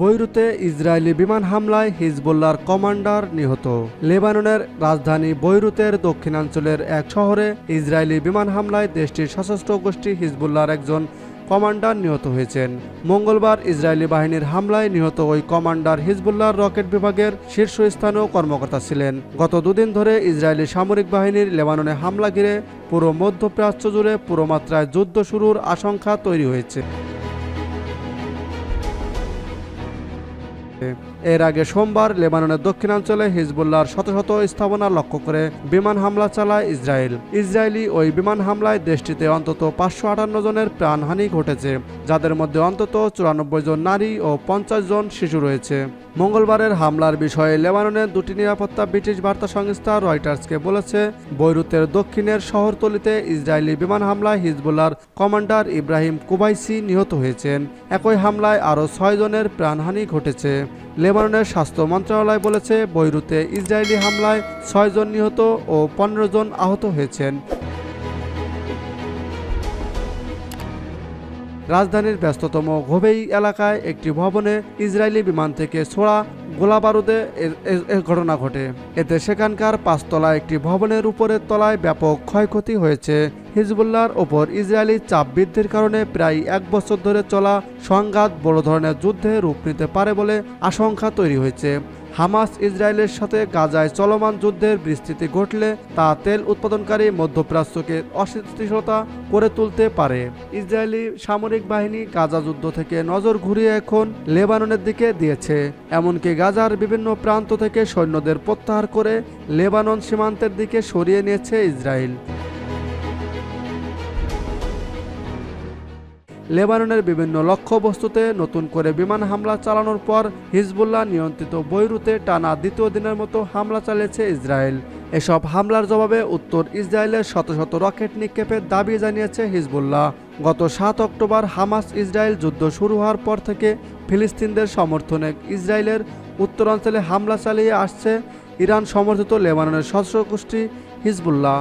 বৈরুতে Israeli বিমান হামলায় হিজবুল্লাহর commander নিহত। লেবাননের রাজধানী বৈরুতের দক্ষিণাঞ্চলের এক শহরে ইসরায়েলি বিমান হামলায় দেশটির সশস্ত্র গোষ্ঠী হিজবুল্লাহর একজন কমান্ডার নিহত হয়েছেন। মঙ্গলবার ইসরায়েলি বাহিনীর হামলায় নিহত ওই কমান্ডার হিজবুল্লাহর রকেট বিভাগের শীর্ষস্থানীয় কর্মকর্তা ছিলেন। গত দুদিন ধরে ইসরায়েলি সামরিক বাহিনীর লেবাননে হামলা ঘিরে পুরো মধ্যপ্রাচ্য জুড়ে পুরো মাত্রায় যুদ্ধ শুরুর আশঙ্কা তৈরি হয়েছে। Okay. এর আগে সোমবার লেবাননের দক্ষিণাঞ্চলে হিজবুল্লাহর শত শত স্থাপনা লক্ষ্য করে বিমান হামলা চালায় ইসরায়েল। ইসরায়েলি ওই বিমান হামলায় দেশটিতে অন্তত পাঁচশো আটান্ন জনের প্রাণহানি ঘটেছে, যাদের মধ্যে অন্তত চুরানব্বই জন নারী ও পঞ্চাশ জন শিশু রয়েছে। মঙ্গলবারের হামলার বিষয়ে লেবাননের দুটি নিরাপত্তা ব্রিটিশ বার্তা সংস্থা রয়টার্সকে বলেছে, বৈরুতের দক্ষিণের শহরতলিতে ইসরায়েলি বিমান হামলায় হিজবুল্লাহর কমান্ডার ইব্রাহিম কুবাইসি নিহত হয়েছেন। একই হামলায় আরও ছয় জনের প্রাণহানি ঘটেছে। লেবাননের স্বাস্থ্য মন্ত্রণালয় বলেছে বৈরুতে ইসরায়েলি হামলায় ছয়জন নিহত ও পনেরো জন আহত হয়েছেন। রাজধানীর ব্যস্ততম ঘোবেই এলাকায় একটি ভবনে ইসরায়েলি বিমান থেকে ছোড়া গোলাবারুদে ঘটনা ঘটে। এতে সেখানকার পাঁচতলা একটি ভবনের উপরের তলায় ব্যাপক ক্ষয়ক্ষতি হয়েছে। হিজবুল্লাহর ওপর ইসরায়েলি চাপ বৃদ্ধির কারণে প্রায় এক বছর ধরে চলা সংঘাত বড় ধরনের যুদ্ধে রূপ নিতে পারে বলে আশঙ্কা তৈরি হয়েছে। হামাস ইসরায়েলের সাথে গাজায় চলমান যুদ্ধের বিস্তৃতি ঘটলে তা তেল উৎপাদনকারী মধ্যপ্রাচ্যকে অস্থিতিশীলতা করে তুলতে পারে। ইসরায়েলি সামরিক বাহিনী গাজা যুদ্ধ থেকে নজর ঘুরিয়ে এখন লেবাননের দিকে দিয়েছে। এমনকি গাজার বিভিন্ন প্রান্ত থেকে সৈন্যদের প্রত্যাহার করে লেবানন সীমান্তের দিকে সরিয়ে নিয়েছে ইসরায়েল। লেবাননের বিভিন্ন লক্ষ্যবস্তুতে নতুন করে বিমান হামলা চালানোর পর হিজবুল্লাহ নিয়ন্ত্রিত বৈরুতে টানা দ্বিতীয় দিনের মতো হামলা চালিয়েছে ইসরায়েল। এসব হামলার জবাবে উত্তর ইসরায়েলের শত শত রকেট নিক্ষেপের দাবি জানিয়েছে হিজবুল্লাহ। গত সাত অক্টোবর হামাস ইসরায়েল যুদ্ধ শুরু হওয়ার পর থেকে ফিলিস্তিনদের সমর্থনে ইসরায়েলের উত্তরাঞ্চলে হামলা চালিয়ে আসছে ইরান সমর্থিত লেবাননের সশস্ত্র গোষ্ঠী হিজবুল্লাহ।